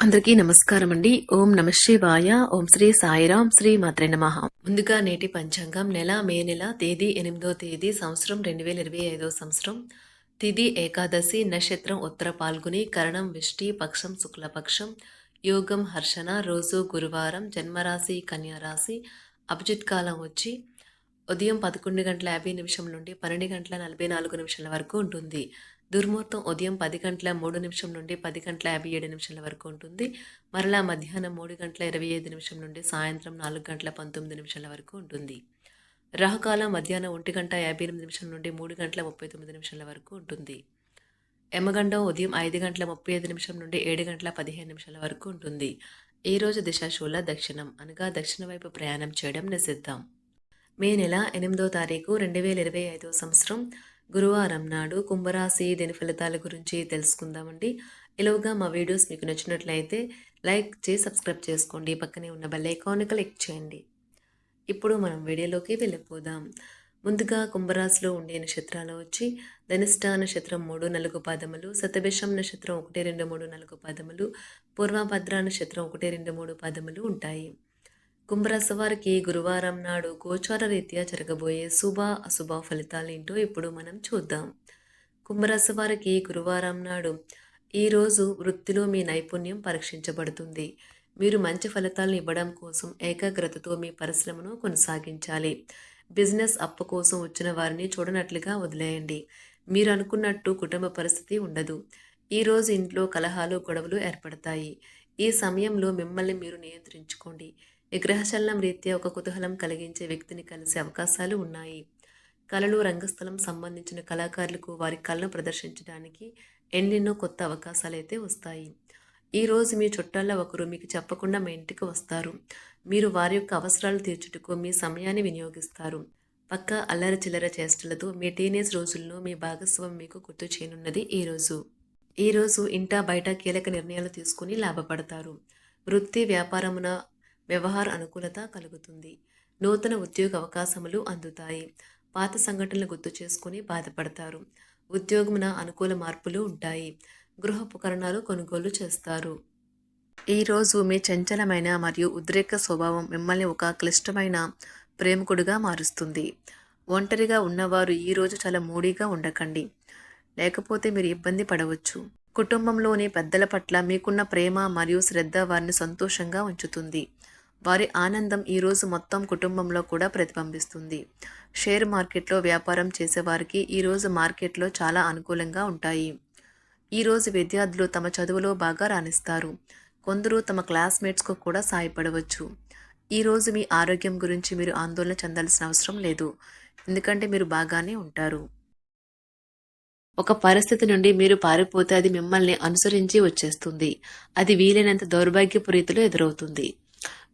అందరికీ నమస్కారం అండి ఓం నమ శివాయ. ఓం శ్రీ సాయిరాం శ్రీ మాత్రే నమ. ముందుగా నేటి పంచాంగం. నెల మే నెల తేదీ ఎనిమిదో తేదీ సంవత్సరం రెండు వేల ఇరవై ఐదో సంవత్సరం. తిథి ఏకాదశి నక్షత్రం ఉత్తర పాల్గొని కరణం విష్టి పక్షం శుక్లపక్షం యోగం హర్షణ రోజు గురువారం జన్మరాశి కన్యారాశి అభిజిత్ కాలం వచ్చి ఉదయం పదకొండు గంటల యాభై నిమిషం నుండి పన్నెండు గంటల నలభై నాలుగు నిమిషాల వరకు ఉంటుంది. దుర్ముహూర్తం ఉదయం పది గంటల మూడు నిమిషం నుండి పది గంటల యాభై ఏడు నిమిషాల వరకు ఉంటుంది. మరలా మధ్యాహ్నం మూడు గంటల ఇరవై ఐదు నిమిషం నుండి సాయంత్రం నాలుగు గంటల పంతొమ్మిది నిమిషాల వరకు ఉంటుంది. రాహుకాలం మధ్యాహ్నం ఒంటి గంట యాభై ఎనిమిది నిమిషం నుండి మూడు గంటల ముప్పై తొమ్మిది నిమిషాల వరకు ఉంటుంది. యమగండం ఉదయం ఐదు గంటల ముప్పై ఐదు నిమిషం నుండి ఏడు గంటల పదిహేను నిమిషాల వరకు ఉంటుంది. ఈ రోజు దిశాశూల దక్షిణం అనగా దక్షిణ వైపు ప్రయాణం చేయడం నిషిద్ధం. మే నెల ఎనిమిదో తారీఖు రెండు వేల ఇరవై ఐదో సంవత్సరం. గురువారం నాడు కుంభరాశి దీని ఫలితాల గురించి తెలుసుకుందామండి. ఇలాగా మా వీడియోస్ మీకు నచ్చినట్లయితే లైక్ చేసి సబ్స్క్రైబ్ చేసుకోండి. పక్కనే ఉన్న బెల్ ఐకాన్ క్లిక్ చేయండి. ఇప్పుడు మనం వీడియోలోకి వెళ్ళిపోదాం. ముందుగా కుంభరాశిలో ఉండే నక్షత్రాలు వచ్చి ధనిష్ట నక్షత్రం మూడు నాలుగు పాదములు శతభిషం నక్షత్రం ఒకటి రెండు మూడు నాలుగు పాదములు పూర్వభద్ర నక్షత్రం ఒకటి రెండు మూడు పాదములు ఉంటాయి. కుంభరాశి వారికి గురువారం నాడు గోచార రీత్యా జరగబోయే శుభ అశుభ ఫలితాలు ఏంటో ఇప్పుడు మనం చూద్దాం. కుంభరాశి వారికి గురువారం నాడు ఈరోజు వృత్తిలో మీ నైపుణ్యం పరీక్షించబడుతుంది. మీరు మంచి ఫలితాలను ఇవ్వడం కోసం ఏకాగ్రతతో మీ పరిశ్రమను కొనసాగించాలి. బిజినెస్ అప్పు కోసం వచ్చిన వారిని చూడనట్లుగా వదిలేయండి. మీరు అనుకున్నట్టు కుటుంబ పరిస్థితి ఉండదు. ఈరోజు ఇంట్లో కలహాలు గొడవలు ఏర్పడతాయి. ఈ సమయంలో మిమ్మల్ని మీరు నియంత్రించుకోండి. ఈ గ్రహచలనం రీత్యా ఒక కుతూహలం కలిగించే వ్యక్తిని కలిసే అవకాశాలు ఉన్నాయి. కళలు రంగస్థలం సంబంధించిన కళాకారులకు వారి కళను ప్రదర్శించడానికి ఎన్నెన్నో కొత్త అవకాశాలు అయితే వస్తాయి ఈరోజు మీ చుట్టాల్లో ఒకరు మీకు చెప్పకుండా మీ ఇంటికి వస్తారు. మీరు వారి యొక్క అవసరాలు తీర్చుటకు మీ సమయాన్ని వినియోగిస్తారు. పక్క అల్లరి చిల్లర చేష్టలతో మీ టీనేజ్ రోజుల్లో మీ భాగస్వామి మీకు గుర్తు చేయనున్నది ఈరోజు ఈరోజు ఇంటా బయట కీలక నిర్ణయాలు తీసుకుని లాభపడతారు. వృత్తి వ్యాపారమున వ్యవహార అనుకూలత కలుగుతుంది. నూతన ఉద్యోగ అవకాశములు అందుతాయి. పాత సంఘటనలు గుర్తు చేసుకుని బాధపడతారు. ఉద్యోగమున అనుకూల మార్పులు ఉంటాయి. గృహ ఉపకరణాలు కొనుగోలు చేస్తారు. ఈరోజు మీ చంచలమైన మరియు ఉద్రేక స్వభావం మిమ్మల్ని ఒక క్లిష్టమైన ప్రేమికుడిగా మారుస్తుంది. ఒంటరిగా ఉన్నవారు ఈరోజు చాలా మూడీగా ఉండకండి. లేకపోతే మీరు ఇబ్బంది పడవచ్చు. కుటుంబంలోని పెద్దల పట్ల మీకున్న ప్రేమ మరియు శ్రద్ధ వారిని సంతోషంగా ఉంచుతుంది. వారి ఆనందం ఈరోజు మొత్తం కుటుంబంలో కూడా ప్రతిబింబిస్తుంది. షేర్ మార్కెట్లో వ్యాపారం చేసేవారికి ఈరోజు మార్కెట్లో చాలా అనుకూలంగా ఉంటాయి. ఈరోజు విద్యార్థులు తమ చదువులో బాగా రాణిస్తారు. కొందరు తమ క్లాస్మేట్స్కు కూడా సాయపడవచ్చు. ఈరోజు మీ ఆరోగ్యం గురించి మీరు ఆందోళన చెందాల్సిన అవసరం లేదు. ఎందుకంటే మీరు బాగానే ఉంటారు. ఒక పరిస్థితి నుండి మీరు పారిపోతే అది మిమ్మల్ని అనుసరించి వచ్చేస్తుంది. అది వీలైనంత దౌర్భాగ్యపు రీతిలో ఎదురవుతుంది.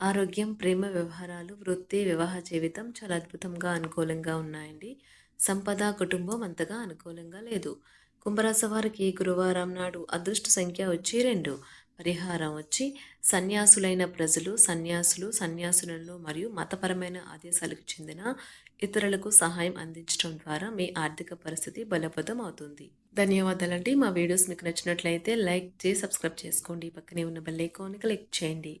ఆరోగ్యం ప్రేమ వ్యవహారాలు వృత్తి వివాహ జీవితం చాలా అద్భుతంగా అనుకూలంగా ఉన్నాయండి. సంపద కుటుంబం అంతగా అనుకూలంగా లేదు. కుంభరాశి వారికి గురువారం నాడు అదృష్ట సంఖ్య వచ్చి రెండు. పరిహారం వచ్చి సన్యాసులైన ప్రజలు సన్యాసులు సన్యాసులలో మరియు మతపరమైన ఆదేశాలకు చెందిన ఇతరులకు సహాయం అందించడం ద్వారా మీ ఆర్థిక పరిస్థితి బలపదం అవుతుంది. ధన్యవాదాలండి. మా వీడియోస్ మీకు నచ్చినట్లయితే లైక్ చేసి సబ్స్క్రైబ్ చేసుకోండి. పక్కనే ఉన్న బెల్ ఐకాన్ క్లిక్ చేయండి.